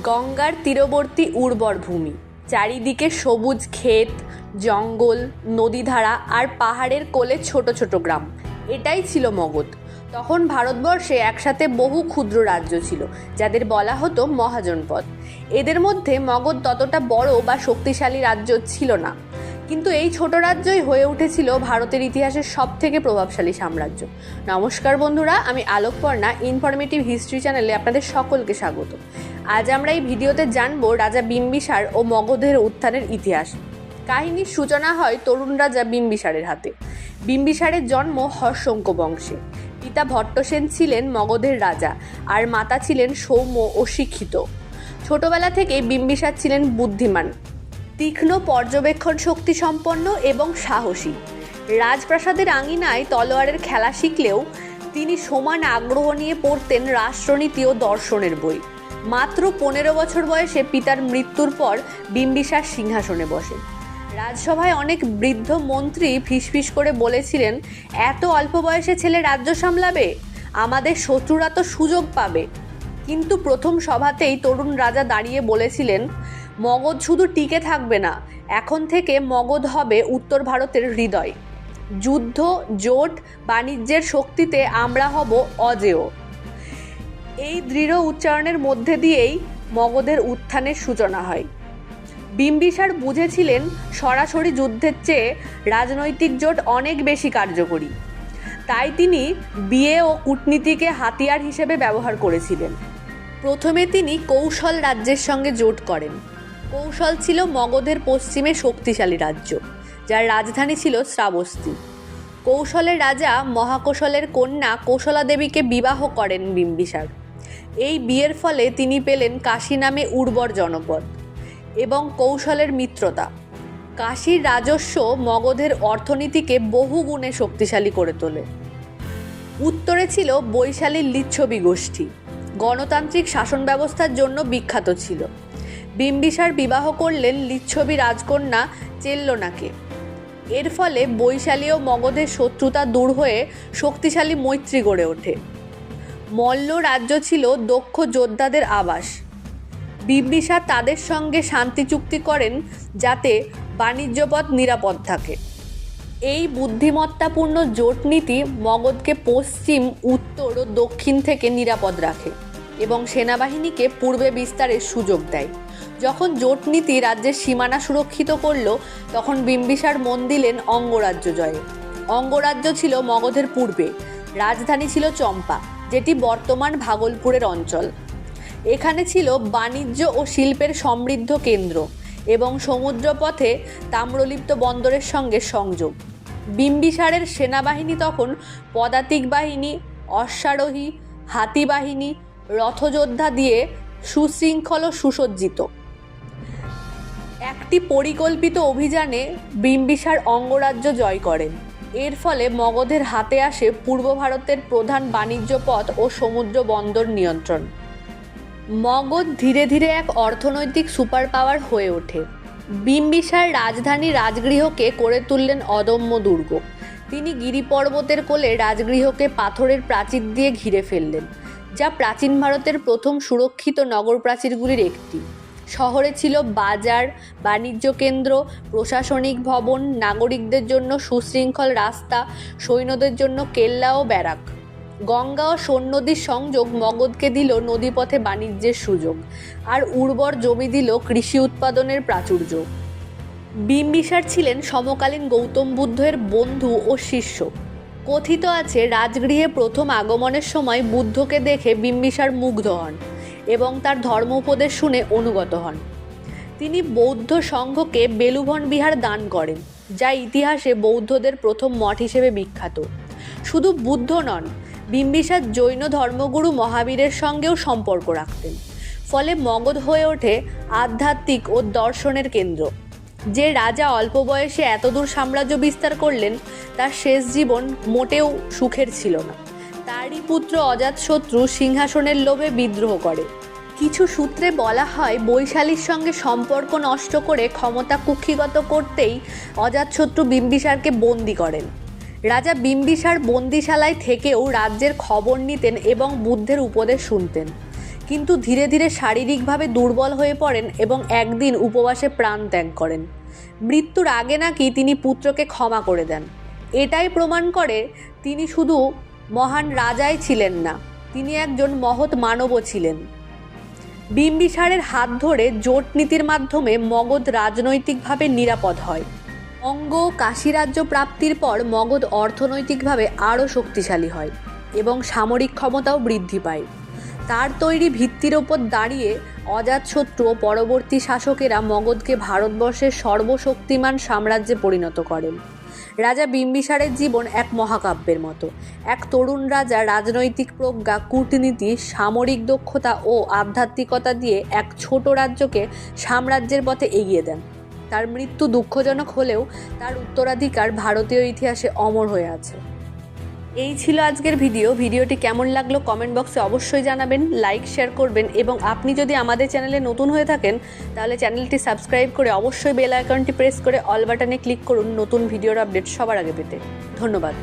গঙ্গার তীরবর্তী উর্বর ভূমি। চারিদিকে সবুজ ক্ষেত, জঙ্গল, নদীধারা আর পাহাড়ের কোলে ছোট ছোট গ্রাম। এটাই ছিল মগধ। তখন ভারতবর্ষে একসাথে বহু ক্ষুদ্র রাজ্য ছিল, যাদের বলা হতো মহাজনপদ। এদের মধ্যে মগধ ততটা বড় বা শক্তিশালী রাজ্য ছিল না। কিন্তু এই ছোট রাজ্যই হয়ে উঠেছিল ভারতের ইতিহাসের সব থেকে প্রভাবশালী সাম্রাজ্য। নমস্কার বন্ধুরা, আমি আলোকপর্ণা ইনফরমেটিভ হিস্ট্রি চ্যানেলে আপনাদের সকলকে স্বাগত। আজ আমরা এই ভিডিওতে জানব রাজা বিম্বিসার ও মগধের উত্থানের ইতিহাস। কাহিনীর সূচনা হয় তরুণ রাজা বিম্বিসারের হাতে। বিম্বিসারের জন্ম হর্ষঙ্ক বংশে। পিতা ভট্টসেন ছিলেন মগধের রাজা আর মাতা ছিলেন সৌম্য ও শিক্ষিত। ছোটবেলা থেকে বিম্বিসার ছিলেন বুদ্ধিমান, তীক্ষ্ণ পর্যবেক্ষণ শক্তি সম্পন্ন এবং সাহসী। রাজপ্রাসাদের আঙিনায় তলোয়ারের খেলা শিখলেও তিনি সমান আগ্রহ নিয়ে পড়তেন রাষ্ট্রনীতি ও দর্শনের বই। মাত্র পনেরো বছর বয়সে পিতার মৃত্যুর পর বিম্বিসার সিংহাসনে বসে। রাজসভায় অনেক বৃদ্ধ মন্ত্রী ফিসফিস করে বলেছিলেন, এত অল্প বয়সে ছেলে রাজ্য সামলাবে? আমাদের শত্রুরা তো সুযোগ পাবে। কিন্তু প্রথম সভাতেই তরুণ রাজা দাঁড়িয়ে বলেছিলেন, মগধ শুধু টিকে থাকবে না, এখন থেকে মগধ হবে উত্তর ভারতের হৃদয়। যুদ্ধ, জোট, বাণিজ্যের শক্তিতে আমরা হব অজেয়। এই দৃঢ় উচ্চারণের মধ্যে দিয়েই মগধের উত্থানের সূচনা হয়। বিম্বিসার বুঝেছিলেন সরাসরি যুদ্ধের চেয়ে রাজনৈতিক জোট অনেক বেশি কার্যকরী। তাই তিনি বিয়ে ও কূটনীতিকে হাতিয়ার হিসেবে ব্যবহার করেছিলেন। প্রথমে তিনি কৌশল রাজ্যের সঙ্গে জোট করেন। কৌশল ছিল মগধের পশ্চিমে শক্তিশালী রাজ্য, যার রাজধানী ছিল শ্রাবস্তি কৌশলের রাজা মহাকৌশলের কন্যা কৌশলা দেবীকে বিবাহ করেন বিম্বিসার। এই বিয়ের ফলে তিনি পেলেন কাশী নামে উর্বর জনপদ এবং কৌশলের মিত্রতা। কাশীর রাজস্ব মগধের অর্থনীতিকে বহু গুণে শক্তিশালী করে তোলে। উত্তরে ছিল বৈশালীর লিচ্ছবি গোষ্ঠী। গণতান্ত্রিক শাসন ব্যবস্থার জন্য বিখ্যাত ছিল। বিম্বিসার বিবাহ করলেন লিচ্ছবি রাজকন্যা চেল্লনাকে। এর ফলে বৈশালী ও মগধের শত্রুতা দূর হয়ে শক্তিশালী মৈত্রী গড়ে ওঠে। মল্ল রাজ্য ছিল দক্ষ যোদ্ধাদের আবাস। বিম্বিসার তাদের সঙ্গে শান্তি চুক্তি করেন যাতে বাণিজ্যপথ নিরাপদ থাকে। এই বুদ্ধিমত্তাপূর্ণ জোট নীতি মগধকে পশ্চিম, উত্তর ও দক্ষিণ থেকে নিরাপদ রাখে এবং সেনাবাহিনীকে পূর্বে বিস্তারের সুযোগ দেয়। যখন জোট নীতি রাজ্যের সীমানা সুরক্ষিত করল, তখন বিম্বিসার মন দিলেন অঙ্গরাজ্য জয়ে। অঙ্গরাজ্য ছিল মগধের পূর্বে, রাজধানী ছিল চম্পা। যেটি বর্তমান ভাগলপুরের অঞ্চল। এখানে ছিল বাণিজ্য ও শিল্পের সমৃদ্ধ কেন্দ্র এবং সমুদ্রপথে তাম্রলিপ্ত বন্দরের সঙ্গে সংযোগ। বিম্বিসারের সেনাবাহিনী তখন পদাতিক বাহিনী, অশ্বারোহী, হাতি বাহিনী, রথযোদ্ধা দিয়ে সুশৃঙ্খল সুসজ্জিত। একটি পরিকল্পিত অভিযানে বিম্বিসার অঙ্গরাজ্য জয় করেন। এর ফলে মগধের হাতে আসে পূর্ব ভারতের প্রধান বাণিজ্য পথ ও সমুদ্র বন্দর নিয়ন্ত্রণ। মগধ ধীরে ধীরে এক অর্থনৈতিক সুপার পাওয়ার হয়ে ওঠে। বিম্বিসার রাজধানী রাজগৃহকে করে তুললেন অদম্য দুর্গ। তিনি গিরিপর্বতের কোলে রাজগৃহকে পাথরের প্রাচীর দিয়ে ঘিরে ফেললেন, যা প্রাচীন ভারতের প্রথম সুরক্ষিত নগর প্রাচীরগুলির একটি। শহরে ছিল বাজার, বাণিজ্য কেন্দ্র, প্রশাসনিক ভবন, নাগরিকদের জন্য সুশৃঙ্খল রাস্তা, সৈন্যদের জন্য কেল্লা ও ব্যারাক। গঙ্গা ও সোন নদীর সংযোগ মগধকে দিল নদীপথে বাণিজ্যের সুযোগ। আর উর্বর জমি দিল কৃষি উৎপাদনের প্রাচুর্য। বিম্বিসার ছিলেন সমকালীন গৌতম বুদ্ধের বন্ধু ও শিষ্য। কথিত আছে, রাজগৃহে প্রথম আগমনের সময় বুদ্ধকে দেখে বিম্বিসার মুগ্ধ হন। এবং তার ধর্ম উপদেশ শুনে অনুগত হন। তিনি বৌদ্ধ সংঘকে বেলুভন বিহার দান করেন, যা ইতিহাসে বৌদ্ধদের প্রথম মঠ হিসেবে বিখ্যাত। শুধু বুদ্ধ নন, বিম্বিসার জৈন ধর্মগুরু মহাবীরের সঙ্গেও সম্পর্ক রাখতেন, ফলে মগধ হয়ে ওঠে আধ্যাত্মিক ও দর্শনের কেন্দ্র। যে রাজা অল্প বয়সে এতদূর সাম্রাজ্য বিস্তার করলেন, তার শেষ জীবন মোটেও সুখের ছিল না। তারই পুত্র অজাতশত্রু সিংহাসনের লোভে বিদ্রোহ করে। কিছু সূত্রে বলা হয়, বৈশালীর সঙ্গে সম্পর্ক নষ্ট করে ক্ষমতা কুক্ষিগত করতেই অজাতশত্রু বিম্বিসারকে বন্দি করেন। রাজা বিম্বিসার বন্দিশালায় থেকেও রাজ্যের খবর নিতেন এবং বুদ্ধের উপদেশ শুনতেন। কিন্তু ধীরে ধীরে শারীরিকভাবে দুর্বল হয়ে পড়েন এবং একদিন উপবাসে প্রাণ ত্যাগ করেন। মৃত্যুর আগে নাকি তিনি পুত্রকে ক্ষমা করে দেন। এটাই প্রমাণ করে তিনি শুধু মহান রাজাই ছিলেন না, তিনি একজন মহৎ মানবও ছিলেন। বিম্বিসারের হাত ধরে জোট নীতির মাধ্যমে মগধ রাজনৈতিকভাবে নিরাপদ হয়। অঙ্গ কাশীরাজ্য প্রাপ্তির পর মগধ অর্থনৈতিকভাবে আরও শক্তিশালী হয় এবং সামরিক ক্ষমতাও বৃদ্ধি পায়। তার তৈরি ভিত্তির ওপর দাঁড়িয়ে অজাতশত্রু ও পরবর্তী শাসকেরা মগধকে ভারতবর্ষের সর্বশক্তিমান সাম্রাজ্যে পরিণত করেন। রাজা বিম্বিসারের জীবন এক মহাকাব্যের মতো। এক তরুণ রাজা, রাজনৈতিক প্রজ্ঞা, কূটনীতি, সামরিক দক্ষতা ও আধ্যাত্মিকতা দিয়ে এক ছোট রাজ্যকে সাম্রাজ্যের পথে এগিয়ে দেন। তার মৃত্যু দুঃখজনক হলেও তার উত্তরাধিকার ভারতীয় ইতিহাসে অমর হয়ে আছে। এই ছিল আজকের ভিডিও। ভিডিওটি কেমন লাগল কমেন্ট বক্সে অবশ্যই জানাবেন, লাইক, শেয়ার করবেন এবং আপনি যদি আমাদের চ্যানেলে নতুন হয়ে থাকেন, তাহলে চ্যানেলটি সাবস্ক্রাইব করে অবশ্যই বেল আইকনটি প্রেস করে অল বাটনে ক্লিক করুন নতুন ভিডিওর আপডেট সবার আগে পেতে। ধন্যবাদ।